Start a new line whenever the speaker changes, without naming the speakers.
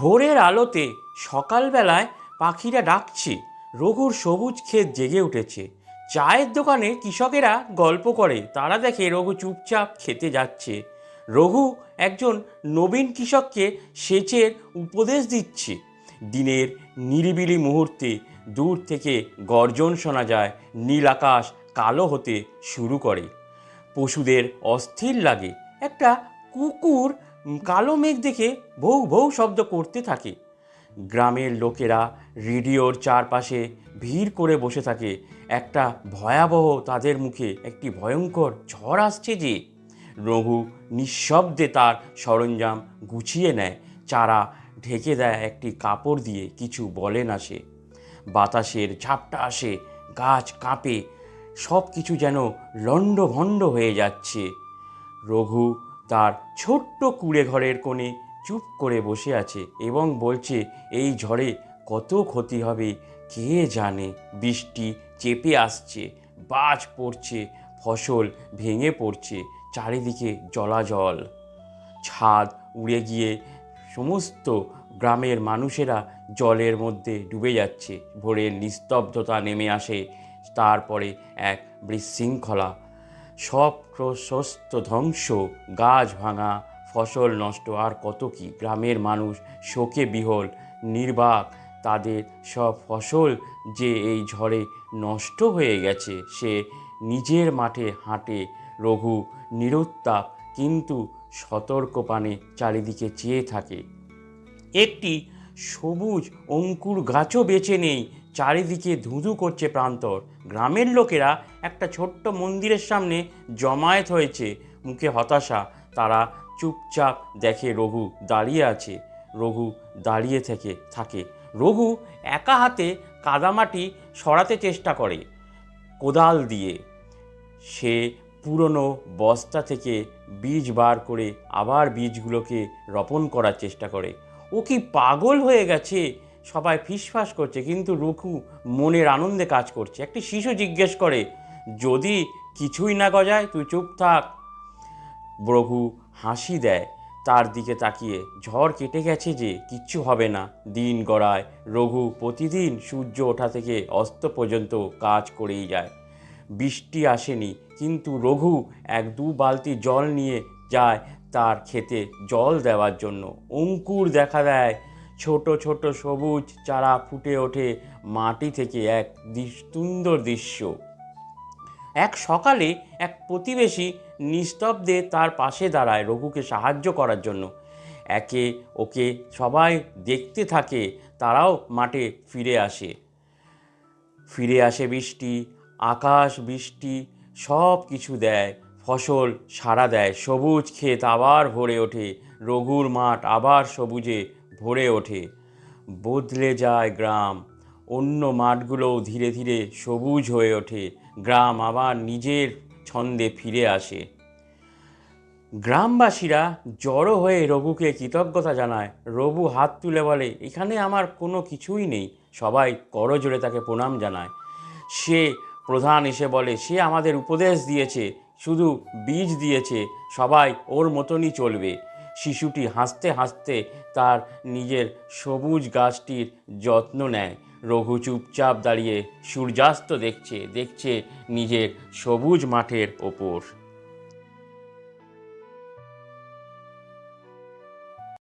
ভোরের আলোতে সকালবেলায় পাখিরা ডাকছে, রঘুর সবুজ ক্ষেত জেগে উঠেছে। চায়ের দোকানে কৃষকেরা গল্প করে, তারা দেখে রঘু চুপচাপ খেতে যাচ্ছে। রঘু একজন নবীন কৃষককে সেচের উপদেশ দিচ্ছে। দিনের নিরিবিলি মুহূর্তে দূর থেকে গর্জন শোনা যায়, নীল আকাশ কালো হতে শুরু করে। পশুদের অস্থির লাগে। একটা কুকুর কালো মেঘ দেখে ভৌ ভৌ শব্দ করতে থাকে। গ্রামের লোকেরা রেডিওর চারপাশে ভিড় করে বসে থাকে। একটা ভয়াবহ তাদের মুখে একটি ভয়ঙ্কর ঝড় আসছে যে, রঘু নিঃশব্দে তার সরঞ্জাম গুছিয়ে নেয়। চারা ঢেকে দেয় একটি কাপড় দিয়ে, কিছু বলে না সে। বাতাসের ঝাপটা আসে, গাছ কাঁপে সব কিছু যেন লণ্ডভণ্ড হয়ে যাচ্ছে। রঘু তার ছোট্ট কুড়ে ঘরের কোণে চুপ করে বসে আছে এবং বলছে, এই ঝড়ে কত ক্ষতি হবে, কে জানে? বৃষ্টি চেপে আসছে, বাজ পড়ছে, ফসল ভেঙে পড়ছে, চারিদিকে জলাজল। ছাদ উড়ে গিয়ে সমস্ত গ্রামের মানুষেরা জলের মধ্যে ডুবে যাচ্ছে। ভোরের নিস্তব্ধতা নেমে আসে। তারপরে এক বিশৃঙ্খলা সব প্রশস্ত ধ্বংস, গাছ ভাঙা, ফসল নষ্ট, আর কত কি? গ্রামের মানুষ শোকে বিহল, নির্বাক, তাদের সব ফসল যে এই ঝড়ে নষ্ট হয়ে গেছে, সে নিজের মাঠে হাঁটে রঘু নিরুত্তাপ, কিন্তু সতর্কপানে চারিদিকে চেয়ে থাকে। একটি সবুজ অঙ্কুর গাছও বেছে নেই চারিদিকে ধুধু করছে প্রান্তর। গ্রামের লোকেরা একটা ছোট্ট মন্দিরের সামনে জমায়েত হয়েছে, মুখে হতাশা। তারা চুপচাপ দেখে রঘু দাঁড়িয়ে আছে, রঘু দাঁড়িয়ে থেকে থাকে। রঘু একা হাতে কাদামাটি সরাতে চেষ্টা করে, কোদাল দিয়ে। সে পুরনো বস্তা থেকে বীজ বার করে আবার বীজগুলোকে রোপণ করার চেষ্টা করে। ও কি পাগল হয়ে গেছে? সবাই ফিসফাস করছে, কিন্তু রঘু মনের আনন্দে কাজ করছে। একটি শিশু জিজ্ঞেস করে, যদি কিছুই না গজায়, তুই চুপ থাক। রঘু হাসি দেয়, তার দিকে তাকিয়ে, ঝড় কেটে গেছে যে, কিচ্ছু হবে না। দিন গড়ায়, রঘু প্রতিদিন সূর্য ওঠা থেকে অস্ত পর্যন্ত কাজ করেই যায়। বৃষ্টি আসেনি, কিন্তু রঘু এক দু বালতি জল নিয়ে যায় তার খেতে জল দেওয়ার জন্য। অঙ্কুর দেখা দেয় ছোট ছোট সবুজ চারা ফুটে ওঠে মাটি থেকে এক সুন্দর দৃশ্য। এক সকালে এক প্রতিবেশী নিস্তব্ধে তার পাশে দাঁড়ায় রঘুকে সাহায্য করার জন্য। একে ওকে সবাই দেখতে থাকে, তারাও মাঠে ফিরে আসে। ফিরে আসে বৃষ্টি, আকাশ বৃষ্টি সব কিছু দেয়, ফসল সারা দেয়, সবুজ ক্ষেত আবার ভরে ওঠে, রঘুর মাঠ আবার সবুজে ভরে ওঠে। বদলে যায় গ্রাম। অন্য মাঠগুলোও ধীরে ধীরে সবুজ হয়ে ওঠে। গ্রাম আবার নিজের ছন্দে ফিরে আসে। গ্রামবাসীরা জড়ো হয়ে রঘুকে কৃতজ্ঞতা জানায়। রঘু হাত তুলে বলে, এখানে আমার কোনো কিছুই নেই। সবাই করজোড়ে তাকে প্রণাম জানায়। সে প্রধান এসে বলে, সে আমাদের উপদেশ দিয়েছে, শুধু বীজ দিয়েছে, সবাই ওর মতনই চলবে। শিশুটি হাসতে হাসতে তার নিজের সবুজ গাছটির যত্ন নেয়। রঘু চুপচাপ দাঁড়িয়ে সূর্যাস্ত দেখছে দেখছে নিজের সবুজ মাঠের ওপর।